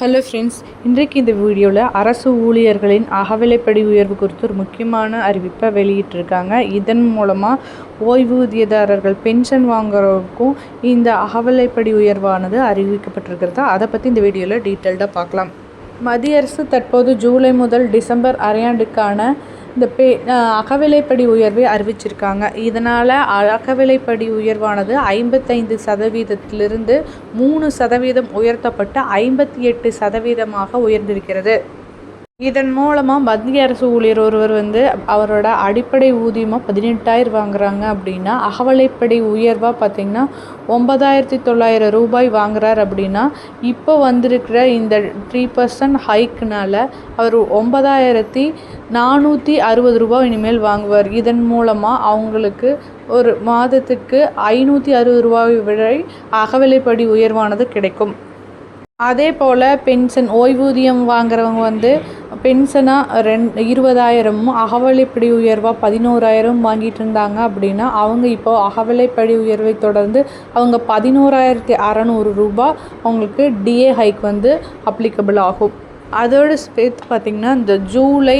Hello friends இன்றைக்கு இந்த வீடியோவில் அரசு ஊழியர்களின் அகவிலைப்படி உயர்வு குறித்து ஒரு முக்கியமான அறிவிப்பை வெளியிட்டிருக்காங்க. இதன் மூலமாக ஓய்வூதியதாரர்கள் பென்ஷன் வாங்குறவருக்கும் இந்த அகவிலைப்படி உயர்வானது அறிவிக்கப்பட்டிருக்கிறது? அதை பற்றி இந்த வீடியோவில் டீட்டெயில்டாக பார்க்கலாம். மத்திய அரசு தற்போது ஜூலை முதல் டிசம்பர் அரையாண்டுக்கான இந்த பே அகவிலைப்படி உயர்வை அறிவிச்சிருக்காங்க. இதனால் அகவிலைப்படி உயர்வானது ஐம்பத்தைந்து சதவீதத்திலிருந்து மூணு சதவீதம் உயர்த்தப்பட்டு ஐம்பத்தி எட்டு சதவீதமாக உயர்ந்திருக்கிறது. இதன் மூலமாக மத்திய அரசு ஊழியர் ஒருவர் வந்து அவரோட அடிப்படை ஊதியமாக பதினெட்டாயிரம் வாங்குறாங்க அப்படின்னா அகவலைப்படி உயர்வாக பார்த்திங்கன்னா ஒன்பதாயிரத்தி தொள்ளாயிரம் ரூபாய் வாங்குறார் அப்படின்னா இப்போ வந்திருக்கிற இந்த த்ரீ பர்சன்ட் ஹைக்குனால் அவர் ஒன்பதாயிரத்தி நானூற்றி அறுபது ரூபாய் இனிமேல் வாங்குவார். இதன் மூலமாக அவங்களுக்கு ஒரு மாதத்துக்கு ஐநூற்றி அறுபது ரூபாய் வரை அகவிலைப்படி உயர்வானது கிடைக்கும். அதே போல் பென்ஷன் ஓய்வூதியம் வாங்குறவங்க வந்து பென்ஷனாக ரெண் இருபதாயிரமும் அகவலைப்படி உயர்வாக பதினோராயிரம் வாங்கிட்டு இருந்தாங்க அப்படின்னா அவங்க இப்போது அகவலைப்படி உயர்வை தொடர்ந்து அவங்க பதினோராயிரத்தி அறநூறு ரூபா அவங்களுக்கு டிஏ ஹைக் வந்து அப்ளிகபிள் ஆகும். அதோட சேர்த்து பார்த்திங்கன்னா இந்த ஜூலை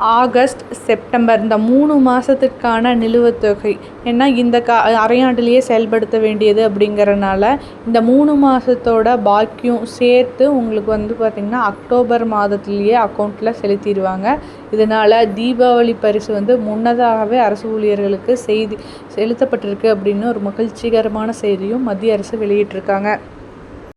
ஆகஸ்ட் செப்டம்பர் இந்த மூணு மாதத்துக்கான நிலுவைத் தொகை. ஏன்னா இந்த கா அரையாண்டுலேயே செயல்படுத்த வேண்டியது அப்படிங்கறனால இந்த மூணு மாதத்தோட பாக்கியம் சேர்த்து உங்களுக்கு வந்து பார்த்திங்கன்னா அக்டோபர் மாதத்துலேயே அக்கௌண்ட்டில் செலுத்திடுவாங்க. இதனால் தீபாவளி பரிசு வந்து முன்னதாகவே அரசு ஊழியர்களுக்கு செய்தி செலுத்தப்பட்டிருக்கு அப்படின்னு ஒரு மகிழ்ச்சிகரமான செய்தியும் மத்திய அரசு வெளியிட்டிருக்காங்க.